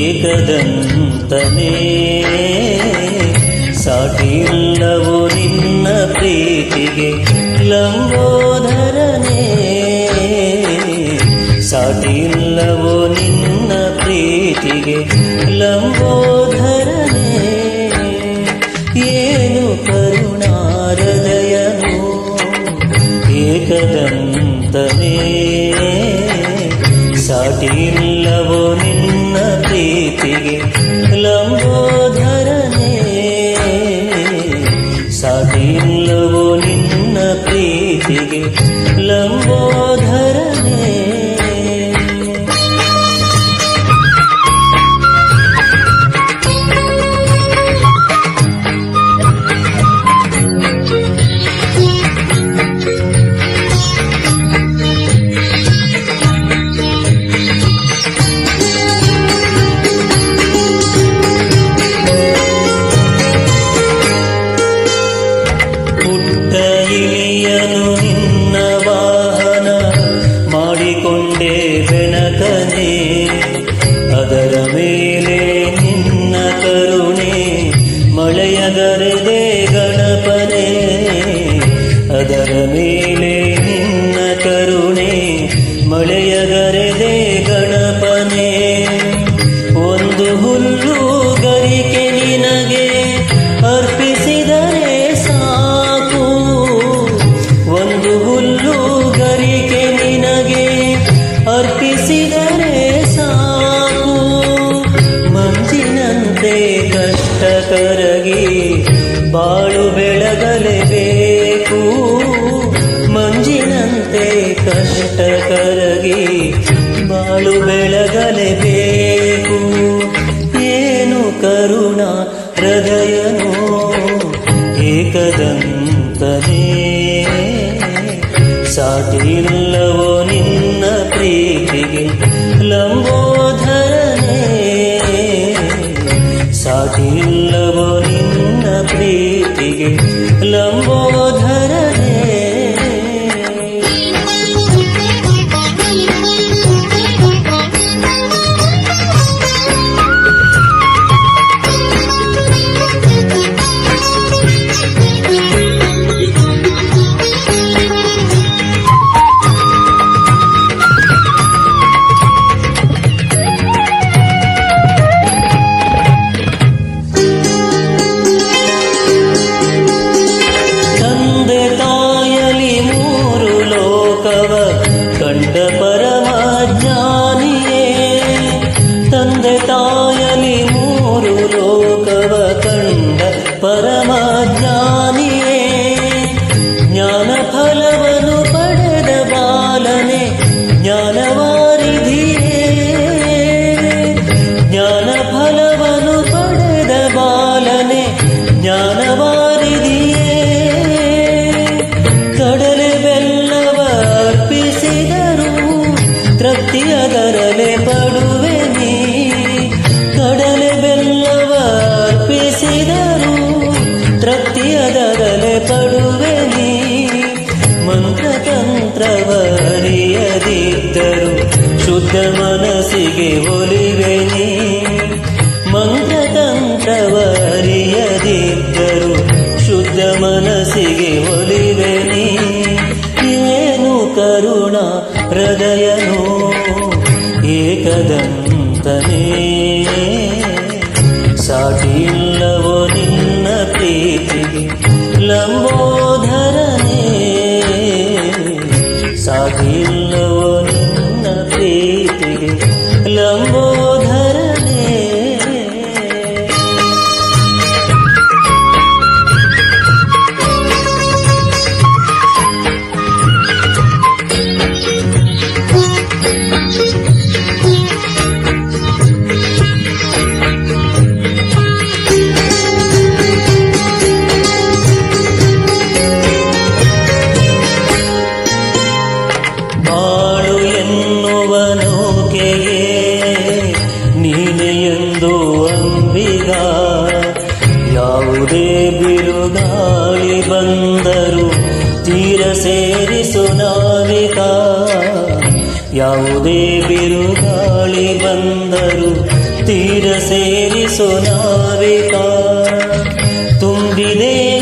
ಏಕದಂತನೇ ಸಾಟಿಲ್ಲವು ನಿನ್ನ ಪ್ರೀತಿಗೆ ಲಂಬೋದರನೇ ಸಾಟಿಲ್ಲವು ನಿನ್ನ ಪ್ರೀತಿಗೆ ಲಂಬೋದರನೇ ಏನು ಕರುಣಾರದಯನು ಏಕದಂತನೇ. ಸಾಟಿಲ್ಲವೋ ನಿನ್ನ ಪ್ರೀತಿಗೆ ಲಂಬೋದರನೇ ಬಾಳು ಬೆಳಗಲೇಬೇಕು ಮಂಜಿನಂತೆ ಕಷ್ಟ ಕರಗಿ ಬಾಳು ಬೆಳಗಲೇಬೇಕು ಏನು ಕರುಣ ಹೃದಯನು ಏಕದಂತನೇ. ಸಾಟಿಲ್ಲವೋ ನಿನ್ನ ಪ್ರೀತಿಗೆ ಲಂಬೋಧರನೇ. ಸಾಟಿಲ್ಲವೋ ನಿನ್ನ ಪ್ರೀತಿಗೆ ಲಂಬೋಧರನೇ परमाज्ञाने ज्ञानफलवनु पडद बालने ज्ञानवारिधि ज्ञानफलवनु पडद बालने ज्ञानवारिधिरे कडले बेल्लव पिसिदनु तृतीय तरल पडु ಮಂತ್ರತಂತ್ರವರಿಯದಿದ್ದರು ಶುದ್ಧ ಮನಸ್ಸಿಗೆ ಒಲಿವೆ ನೀ. ಮಂತ್ರತಂತ್ರವರಿಯದಿದ್ದರು ಶುದ್ಧ ಮನಸ್ಸಿಗೆ ಒಲಿವೆ ನೀ. ಏನು ಕರುಣ ಹೃದಯನು ಏಕದಂತನೇ ಸೇರಿಸು ನಾವಿಕ ಯಾವುದೇ ಬಿರುಗಾಳಿ ಬಂದರು ತೀರ ಸೇರಿಸು ನಾವಿಕ ತುಂಬ ತುಂಬಿದೆ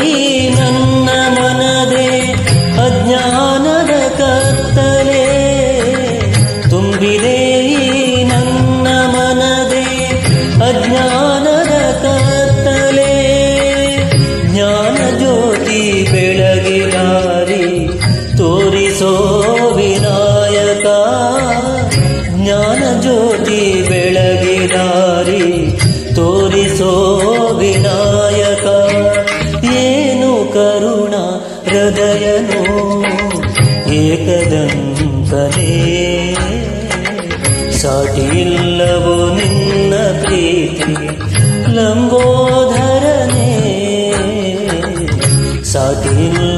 ನನ್ನ ಮನದೇ, ಅಜ್ಞಾನದ ಕತ್ತಲೆ. ತುಂಬಿದೆ ನನ್ನ ಮನದೆ, ಅಜ್ಞಾನದ ಕತ್ತಲೆ. ಜ್ಞಾನ ಜ್ಯೋತಿ ಬೆಳಗಿನಾರಿ ತೋರಿಸೋ ವಿನಾಯಕ ಏನು ಕರುಣ ಹೃದಯನು ಏಕದಂತನೇ ಸಾಟಿಯಿಲ್ಲವೋ ನಿನ್ನ ಪ್ರೀತಿ ಲಂಬೋಧರನೇ ಸಾಟಿಯಿಲ್ಲವೋ ನಿನ್ನ